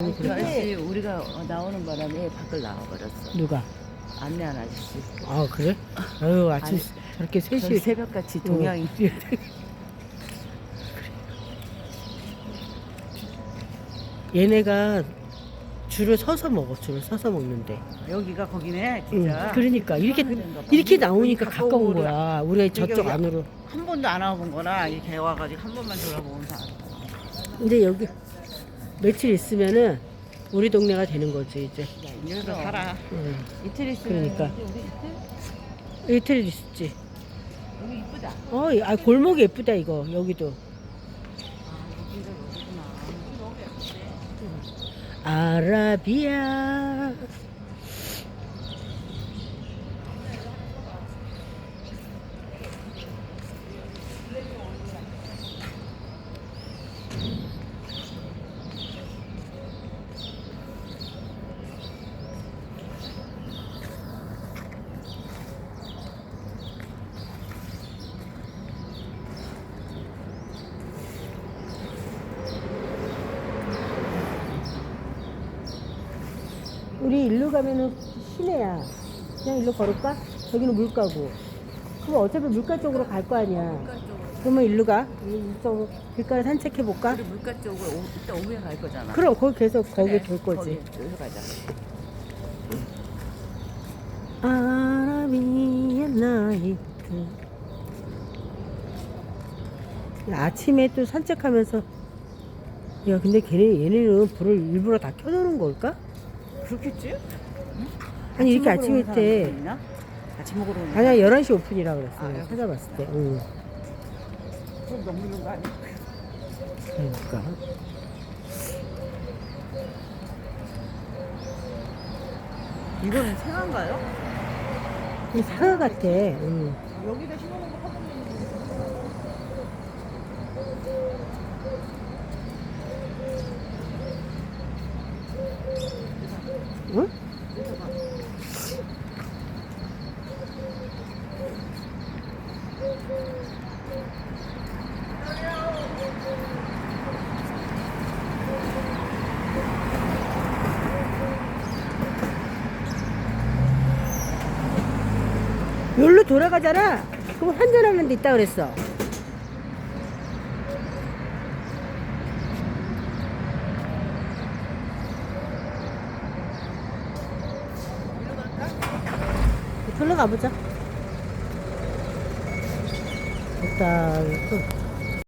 그 아저씨 우리가 나오는 바람에 밖을 나와버렸어. 누가? 안내한 아저씨. 아 그래? 아유 아침 아니, 저렇게 저기 셋이 새벽같이 동양이. 얘네가 줄을 서서 먹어 줄을 서서 먹는데 여기가 거기네 응, 진짜 그러니까 이렇게 그런가 봐. 이렇게 나오니까 여기 가까운 가까운 거야 우리가 저쪽 여기- 안으로 한 번도 안 와본 거나 이렇게 와가지고 한 번만 돌아보면 다 근데 여기 며칠 있으면은 우리 동네가 되는 거지 이제 여기서 살아 응. 이틀 있으면 그러니까. 우리 이틀? 이틀 있었지 여기 이쁘다. 어, 아 골목이 예쁘다 이거 여기도 아라비아 우리 일로 가면은 시내야. 그냥 일로 걸을까? 저기는 물가고. 그럼 어차피 물가 쪽으로 갈 거 아니야. 그러면 일로 가. 이쪽으로 길가를 산책해 볼까? 우리 물가 쪽으로 오, 이따 오후에 갈 거잖아. 그럼 거기 계속 거기 그래, 돌 거지. 거기, 여기서 가자. 아라비아 나이트. 아침에 또 산책하면서 야 근데 걔네 얘네는 불을 일부러 다 켜놓는 걸까? 그렇겠지? 아니 이렇게 아침 아침 일때 있나? 아침 먹으러 오는 아니야 11시 오픈이라 그랬어 아, 내가 찾아봤을 때 응. 좀 넘는 거 아니야? 그러니까 이거는 생한가요? 이 사과 같아 응. 여기다 심어놓은 거 화분 응? 여기로 돌아가잖아. 그럼 환전하는 데 있다 그랬어. 돌러 가보자. 됐다. 또